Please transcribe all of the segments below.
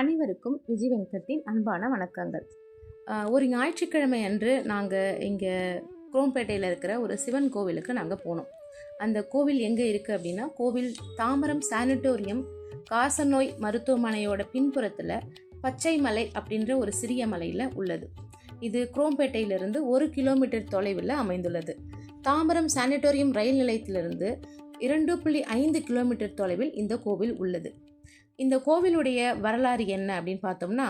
அனைவருக்கும் விஜய் வெங்கத்தின் அன்பான வணக்கங்கள். ஒரு ஞாயிற்றுக்கிழமை அன்று நாங்கள் இங்கே குரோம்பேட்டையில் இருக்கிற ஒரு சிவன் கோவிலுக்கு நாங்கள் போனோம். அந்த கோவில் எங்கே இருக்குது அப்படின்னா கோவில் தாமரம் சானிட்டோரியம் காசநோய் மருத்துவமனையோட பின்புறத்தில் பச்சை மலை அப்படின்ற ஒரு சிறிய மலையில் உள்ளது. இது குரோம்பேட்டையிலிருந்து ஒரு கிலோமீட்டர் தொலைவில் அமைந்துள்ளது. தாம்பரம் சானிட்டோரியம் ரயில் நிலையத்திலிருந்து இரண்டு புள்ளி ஐந்து கிலோமீட்டர் தொலைவில் இந்த கோவில் உள்ளது. இந்த கோவிலுடைய வரலாறு என்ன அப்படின்னு பார்த்தோம்னா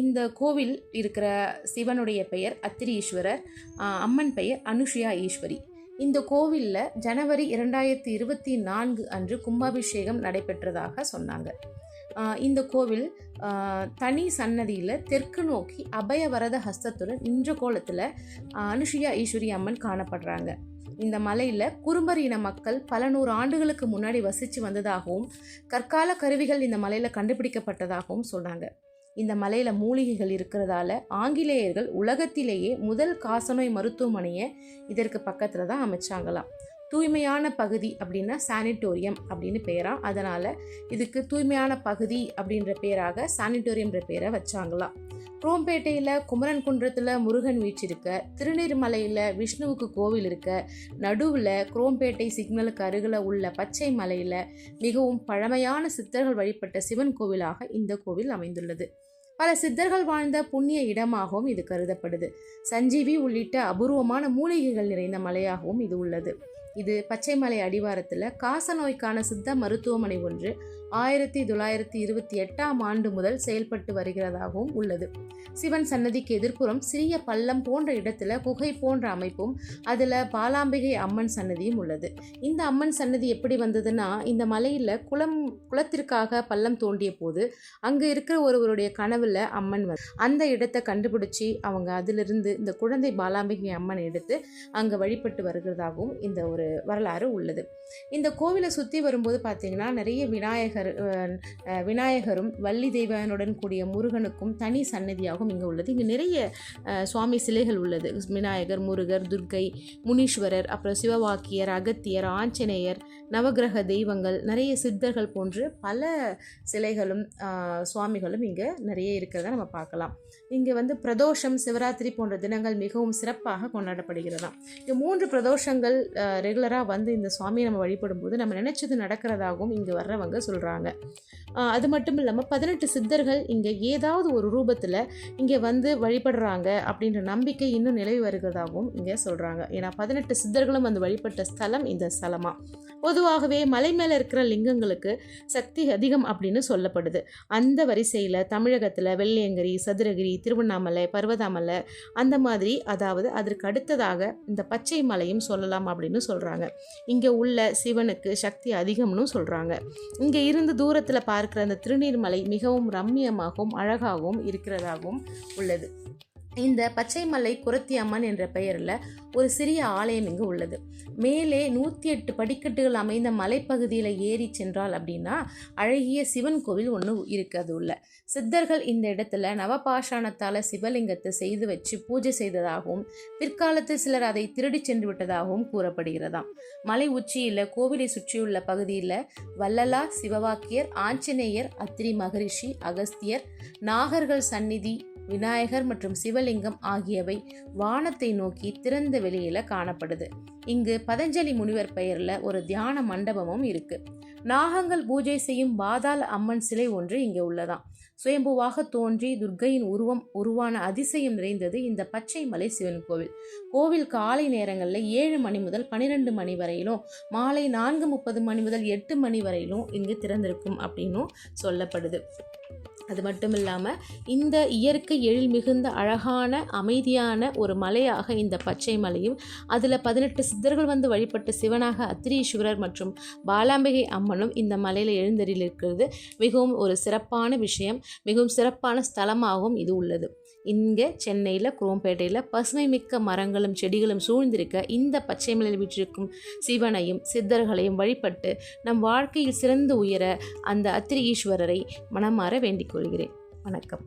இந்த கோவில் இருக்கிற சிவனுடைய பெயர் அத்திரி ஈஸ்வரர் அம்மன் பெயர் அனுஷியா ஈஸ்வரி. இந்த கோவிலில் ஜனவரி இரண்டாயிரத்தி இருபத்தி நான்கு அன்று கும்பாபிஷேகம் நடைபெற்றதாக சொன்னாங்க. இந்த கோவில் தனி சன்னதியில் தெற்கு நோக்கி அபயவரத ஹஸ்தத்துடன் நின்ற கோலத்தில் அனுஷியா ஈஸ்வரி அம்மன் காணப்படுறாங்க. இந்த மலையில் குறும்பர் இன மக்கள் பல நூறு ஆண்டுகளுக்கு முன்னாடி வசித்து வந்ததாகவும் கற்கால கருவிகள் இந்த மலையில் கண்டுபிடிக்கப்பட்டதாகவும் சொன்னாங்க. இந்த மலையில் மூலிகைகள் இருக்கிறதால ஆங்கிலேயர்கள் உலகத்திலேயே முதல் காசநோய் மருத்துவமனையை இதற்கு பக்கத்தில் தான் அமைச்சாங்களாம். தூய்மையான பகுதி அப்படின்னா சானிட்டோரியம் அப்படின்னு பேரா அதனால் இதுக்கு தூய்மையான பகுதி அப்படின்ற பேராக சானிட்டோரியம்ன்ற பேரை வச்சாங்களாம். குரோம்பேட்டையில் குமரன் குன்றத்தில் முருகன் வீற்றிருக்க திருநீர்மலையில் விஷ்ணுவுக்கு கோவில் இருக்க நடுவில் குரோம்பேட்டை சிக்னலுக்கு அருகில் உள்ள பச்சை மலையில் மிகவும் பழமையான சித்தர்கள் வழிபட்ட சிவன் கோவிலாக இந்த கோவில் அமைந்துள்ளது. பல சித்தர்கள் வாழ்ந்த புண்ணிய இடமாகவும் இது கருதப்படுது. சஞ்சீவி உள்ளிட்ட அபூர்வமான மூலிகைகள் நிறைந்த மலையாகவும் இது உள்ளது. இது பச்சைமலை அடிவாரத்தில் காசநோய்க்கான சித்த மருத்துவமனை ஒன்று ஆயிரத்தி தொள்ளாயிரத்தி இருபத்தி எட்டாம் ஆண்டு முதல் செயல்பட்டு வருகிறதாகவும் உள்ளது. சிவன் சன்னதிக்கு எதிர்ப்புறம் சிறிய பள்ளம் போன்ற இடத்துல குகை போன்ற அமைப்பும் அதில் பாலாம்பிகை அம்மன் சன்னதியும் உள்ளது. இந்த அம்மன் சன்னதி எப்படி வந்ததுன்னா இந்த மலையில் குளம் குளத்திற்காக பள்ளம் தோண்டிய போது அங்கே இருக்கிற ஒருவருடைய கனவில் அம்மன் வந்து அந்த இடத்தை கண்டுபிடிச்சி அவங்க அதிலிருந்து இந்த குழந்தை பாலாம்பிகை அம்மனை எடுத்து அங்கே வழிபட்டு வருகிறதாகவும் இந்த ஒரு வரலாறு உள்ளது. இந்த கோவிலை சுற்றி வரும்போது பார்த்தீங்கன்னா நிறைய விநாயகர் விநாயகர் விநாயகரும் வள்ளி தெய்வனுடன் கூடிய முருகனுக்கும் தனி சன்னதியாகவும் இங்கே உள்ளது. இங்கே நிறைய சுவாமி சிலைகள் உள்ளது. விநாயகர் முருகர் துர்க்கை முனீஸ்வரர் அப்புறம் சிவவாக்கியர் அகத்தியர் ஆஞ்சநேயர் நவக்கிரக தெய்வங்கள் நிறைய சித்தர்கள் போன்று பல சிலைகளும் சுவாமிகளும் இங்கே நிறைய இருக்கிறத நம்ம பார்க்கலாம். இங்கே வந்து பிரதோஷம் சிவராத்திரி போன்ற தினங்கள் மிகவும் சிறப்பாக கொண்டாடப்படுகிறதாம் இங்கே மூன்று பிரதோஷங்கள் ரெகுலராக வந்து இந்த சுவாமியை நம்ம வழிபடும்போது நம்ம நினைச்சது நடக்கிறதாகவும் இங்கே வர்றவங்க சொல்கிறாங்க அது மட்டும் இல்லாமல் பதினெட்டு சித்தர்கள் இங்கே ஏதாவது ஒரு ரூபத்தில் இங்கே வந்து வழிபடுறாங்க அப்படின்ற நம்பிக்கை இன்னும் நிலவி வருகிறதாகவும் இங்கே சொல்கிறாங்க ஏன்னா பதினெட்டு சித்தர்களும் வந்து வழிபட்ட ஸ்தலம் இந்த ஸ்தலமாக பொதுவாகவே மலை மேலே இருக்கிற லிங்கங்களுக்கு சக்தி அதிகம் அப்படின்னு சொல்லப்படுது. அந்த வரிசையில் தமிழகத்தில் வெள்ளியங்கிரி சதுரகிரி திருவண்ணாமலை பர்வதாமலை அந்த மாதிரி அதாவது அதற்கு அடுத்ததாக இந்த பச்சை மலையும் சொல்லலாம் அப்படின்னு சொல்கிறாங்க இங்கே உள்ள சிவனுக்கு சக்தி அதிகம்னு சொல்கிறாங்க இங்கே இருந்து தூரத்தில் பார்க்குற அந்த திருநீர்மலை மிகவும் ரம்மியமாகவும் அழகாகவும் இருக்கிறதாகவும் உள்ளது. இந்த பச்சைமலை குரத்தி அம்மன் என்ற பெயரில் ஒரு சிறிய ஆலயம் இங்கு உள்ளது. மேலே நூற்றி எட்டு படிக்கட்டுகள் அமைந்த மலைப்பகுதியில் ஏறி சென்றால் அப்படின்னா அழகிய சிவன் கோவில் ஒன்று இருக்குது அது உள்ள. சித்தர்கள் இந்த இடத்துல நவபாஷாணத்தால் சிவலிங்கத்தை செய்து வச்சு பூஜை செய்ததாகவும் பிற்காலத்தில் சிலர் அதை திருடி சென்று விட்டதாகவும் கூறப்படுகிறதாம். மலை உச்சியில் கோவிலை சுற்றியுள்ள பகுதியில் வல்லலா சிவவாக்கியர் ஆஞ்சநேயர் அத்திரி மகரிஷி அகஸ்தியர் நாகர்கள் சந்நிதி விநாயகர் மற்றும் சிவலிங்கம் ஆகியவை வானத்தை நோக்கி திறந்த வெளியில காணப்படுது. இங்கு பதஞ்சலி முனிவர் பெயர்ல ஒரு தியான மண்டபமும் இருக்கு. நாகங்கள் பூஜை செய்யும் பாதாள அம்மன் சிலை ஒன்று இங்கே உள்ளதாம் சுயம்புவாக தோன்றி துர்க்கையின் உருவம் உருவான அதிசயம் நிறைந்தது இந்த பச்சை மலை சிவன் கோவில். கோவில் காலை நேரங்களில் ஏழு மணி முதல் பன்னிரெண்டு மணி வரையிலும் மாலை நான்கு முப்பது மணி முதல் எட்டு மணி வரையிலும் இங்கு திறந்திருக்கும் அப்படின்னும் சொல்லப்படுது. அது மட்டும் இல்லாமல் இந்த இயற்கை எழில் மிகுந்த அழகான அமைதியான ஒரு மலையாக இந்த பச்சை மலையும் அதில் பதினெட்டு சித்தர்கள் வந்து வழிபட்ட சிவனாக அத்திரீஸ்வரர் மற்றும் பாலாம்பிகை அம்மனும் இந்த மலையில் எழுந்தரில் இருக்கிறது மிகவும் ஒரு சிறப்பான விஷயம் மிகவும் சிறப்பான ஸ்தலமாகவும் இது உள்ளது. இங்கே சென்னையில் குரோம்பேட்டையில் பசுமை மிக்க மரங்களும் செடிகளும் சூழ்ந்திருக்க இந்த பச்சை மலையில் வீற்றிருக்கும் சிவனையும் சித்தர்களையும் வழிபட்டு நம் வாழ்க்கையில் சிறந்து உயர அந்த அத்திரி ஈஸ்வரரை மனமாற வேண்டிக் கொள்கிறேன் வணக்கம்.